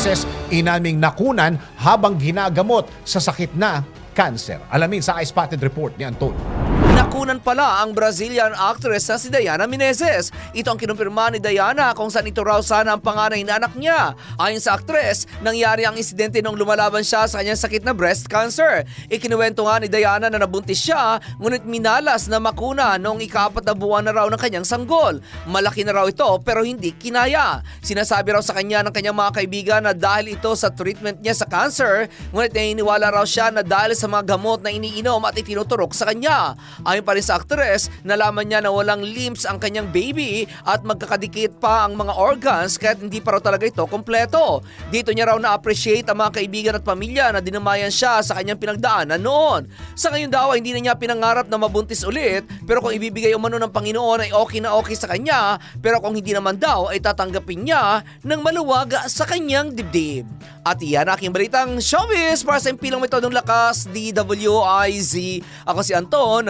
beses inaming nakunan habang ginagamot sa sakit na cancer. Alamin sa iSpotted Report ni Anton. Nakunan pala ang Brazilian actress na si Diana Menezes. Ito ang kinumpirma ni Diana kung saan ito raw sana ang panganay na anak niya. Ayon sa actress, nangyari ang insidente nung lumalaban siya sa kanyang sakit na breast cancer. Ikinuwento nga ni Diana na nabuntis siya, ngunit minalas na makuna noong ikapat na buwan na raw ng kanyang sanggol. Malaki na raw ito pero hindi kinaya. Sinasabi raw sa kanya ng kanyang mga kaibigan na dahil ito sa treatment niya sa cancer, ngunit naniniwala raw siya na dahil sa mga gamot na iniinom at itinuturok sa kanya. Ayon pa rin sa aktres, nalaman niya na walang limbs ang kanyang baby at magkakadikit pa ang mga organs kahit hindi pa raw talaga ito kompleto. Dito niya raw na-appreciate ang mga kaibigan at pamilya na dinamayan siya sa kanyang pinagdaanan noon. Sa ngayon daw, hindi na niya pinangarap na mabuntis ulit pero kung ibibigay umano ng Panginoon ay okay na okay sa kanya pero kung hindi naman daw ay tatanggapin niya ng maluwag sa kanyang dibdib. At iyan aking balitang showbiz para sa impilang metodong lakas DWIZ. Ako si Anton,